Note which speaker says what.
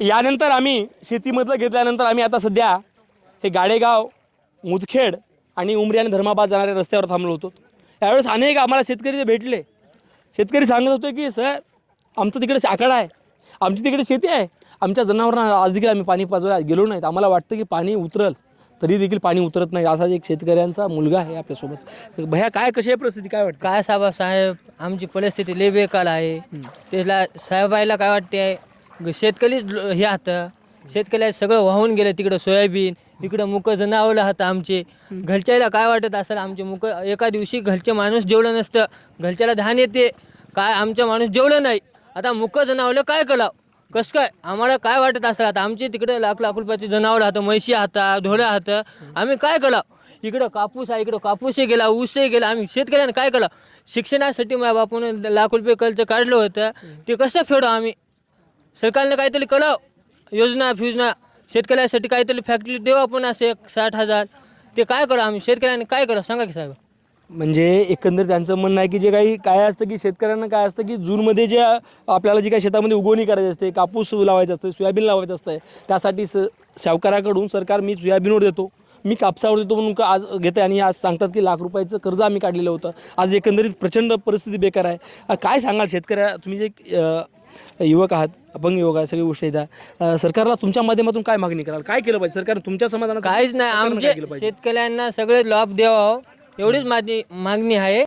Speaker 1: यानंतर आम्ही शेतीमधलं घेतल्यानंतर आम्ही आता सध्या हे गाडेगाव मुदखेड आणि उमरी आणि धर्माबाद जाणाऱ्या रस्त्यावर थांबलो होतो. यावेळेस अनेक आम्हाला शेतकरी भेटले. शेतकरी सांगत होते की सर आमचं तिकडे आखाडा आहे. आमची तिकडे शेती आहे. आमच्या जनावरांना आज देखील आम्ही पाणी पाजवायला गेलो नाहीत. आम्हाला वाटतं की पाणी उतरल. तरी देखील पाणी उतरत नाही. असा एक शेतकऱ्यांचा मुलगा आहे आपल्यासोबत. भैया काय कशी आहे परिस्थिती? काय वाटतं?
Speaker 2: काय साहेब साहेब आमची परिस्थिती लय बेकार आहे. त्याला साहेबाईला काय वाटते ग- शेतकरीच ल- हे आता शेतकऱ्याला सगळं वाहून गेलं तिकडं सोयाबीन इकडं मुकं जनावलं होतं आमचे. घरच्याला काय वाटत असेल आमचे मुकं? एका दिवशी घरचे माणूस जेवलं नसतं. घरच्याला धान येते. काय आमचं माणूस जेवलं नाही. आता मुकं जनावलं काय कलाव? कसं काय? आम्हाला काय वाटत असेल? आता आमचे तिकडे लाख लाख रुपयाचे जनावलं हातं म्हशी हाता ढोरं हातं. आम्ही काय कलाव? इकडं कापूस आहे इकडं कापूसही गेला ऊसही गेला. आम्ही शेतकऱ्यानं काय केलं शिक्षणासाठी माझ्या बापून लाख रुपये कर्ज काढलं होतं. ते कसं फेडू आम्ही? सरकारनं काहीतरी कळाव योजना फ्युजना शेतकऱ्यासाठी काहीतरी फॅक्टरी देवा पण असे एक साठ हजार. ते काय करा आम्ही? शेतकऱ्यांनी काय करा? सांगा की साहेब.
Speaker 1: म्हणजे एकंदर त्यांचं म्हणणं आहे की जे काही काय असतं की शेतकऱ्यांना काय असतं की जूनमध्ये जे आपल्याला जी काही शेतामध्ये उगवणी करायची असते कापूस लावायचं असतं सोयाबीन लावायचं असतं त्यासाठी स सावकाराकडून सरकार मी सोयाबीनवर देतो मी कापसावर देतो म्हणून का आज घेते आणि आज सांगतात की लाख रुपयाचं कर्ज आम्ही काढलेलं होतं. आज एकंदरीत प्रचंड परिस्थिती बेकार आहे. काय सांगाल शेतकऱ्या तुम्ही जे युवक आहात अपंग युवक आहे सगळी गोष्टी येतात सरकारला तुमच्या माध्यमातून काय मागणी कराल? काय केलं पाहिजे? सरकारने तुमच्या समाधानात
Speaker 2: काहीच नाही. आमचे शेतकऱ्यांना सगळे लाभ द्यावा एवढीच माझी मागणी आहे.